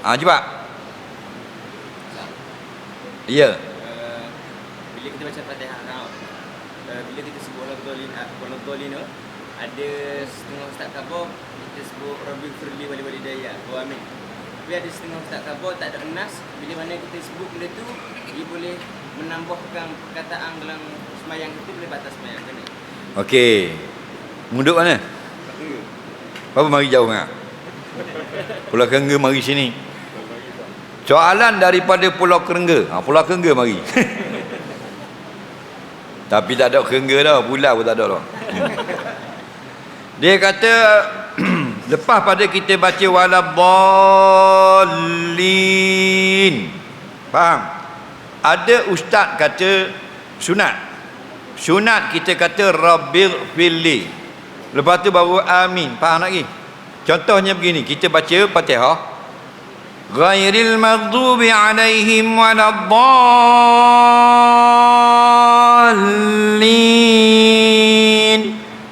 Ah, cepat. Ya. Uh, bila kita baca Fatihah now, uh, bila kita sebut uh, Waladolin tu, ada setengah ustaz khabar kita sebut Rabbil Firli Wali Wali Daya. Oh amin. Tapi ada setengah ustaz khabar tak ada nas. Bila mana kita sebut benda tu, dia boleh menambahkan perkataan dalam semayang kita boleh batas semayang kan? Okey. Munduk mana? Apa mari jauh ngak? Pulau Kerengga mari sini. Soalan daripada Pulau Kerengga. Ha, Pulau Kerengga mari. Tapi tak ada Kerengga dah, pulau pun tak ada dah. Hmm. Dia kata lepas pada kita baca wala bolin. Faham? Ada ustaz kata sunat. Sunat kita kata rabbil fili. Lepas tu baru amin. Faham lagi? Contohnya begini, kita baca Fatihah. Ghairil maghdubi alaihim waladdallin.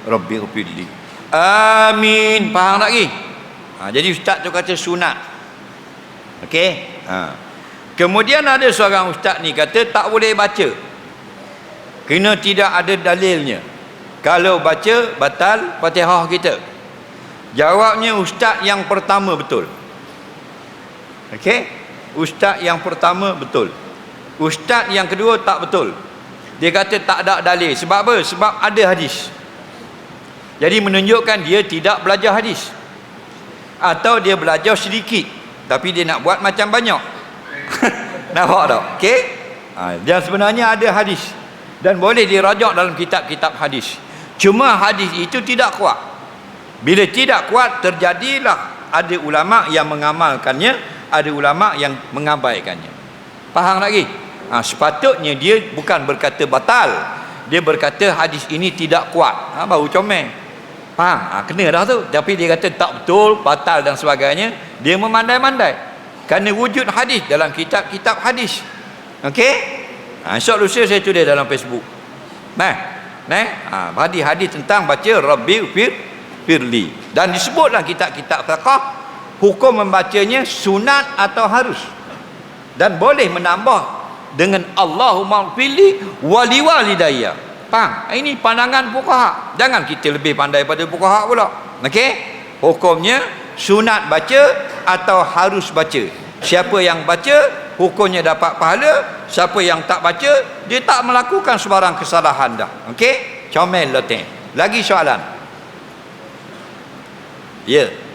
Rabbil fili. Amin. Faham lagi? Ha, jadi ustaz tu kata sunat. Okey? Ha. Kemudian ada seorang ustaz ni kata tak boleh baca. Kena tidak ada dalilnya. Kalau baca batal Fatihah kita. Jawabnya ustaz yang pertama betul. Okey? Ustaz yang pertama betul. Ustaz yang kedua tak betul. Dia kata tak ada dalil. Sebab apa? Sebab ada hadis. Jadi menunjukkan dia tidak belajar hadis. Atau dia belajar sedikit tapi dia nak buat macam banyak. Nampak tak? Okey? Ha, dan sebenarnya ada hadis dan boleh dirajak dalam kitab-kitab hadis. Cuma hadis itu tidak kuat. Bila tidak kuat terjadilah ada ulama yang mengamalkannya, ada ulama yang mengabaikannya. Faham lagi? Ha, sepatutnya dia bukan berkata batal. Dia berkata hadis ini tidak kuat. Ha, baru comel. Faham? Ha, kena dah tu. Tapi dia kata tak betul, batal dan sebagainya. Dia memandai-mandai. Kerana wujud hadis dalam kitab-kitab hadis. Okey? Ha, esok lusa saya tulis dalam Facebook. Nah, nah, ha, hadis-hadis tentang baca Rabbi fir firli dan disebut dalam kitab-kitab fiqh hukum membacanya sunat atau harus dan boleh menambah dengan Allahumma firli wali walidayya. Faham? Ini pandangan fuqaha. Jangan kita lebih pandai pada fuqaha pula. Okey? Hukumnya sunat baca atau harus baca. Siapa yang baca hukumnya dapat pahala, siapa yang tak baca dia tak melakukan sebarang kesalahan dah. Okey? Comel leteng. Lagi soalan? Ya. Yeah.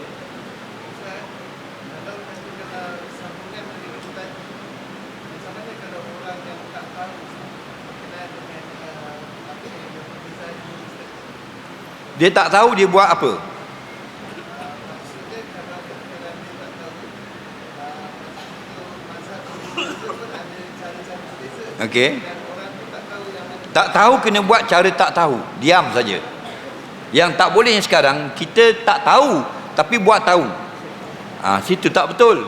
Dia tak tahu dia buat apa. Okey. Tak tahu kena buat cara tak tahu. Diam saja. Yang tak boleh sekarang kita tak tahu tapi buat tahu. Ah ha, situ tak betul.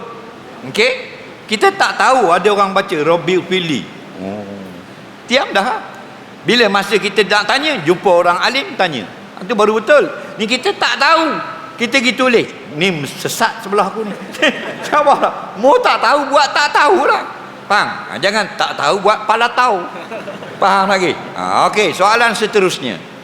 Okey? Kita tak tahu ada orang baca Rabiul Fili. Oh. Diam dah. Bila masa kita nak tanya, jumpa orang alim tanya. Itu baru betul. Ni kita tak tahu. Kita pergi tulis. Ni sesat sebelah aku ni. Siapa? Mau tak tahu buat tak tahulah. Faham? Ha, jangan tak tahu buat pala tahu. Faham lagi? Ha, Okey, soalan seterusnya.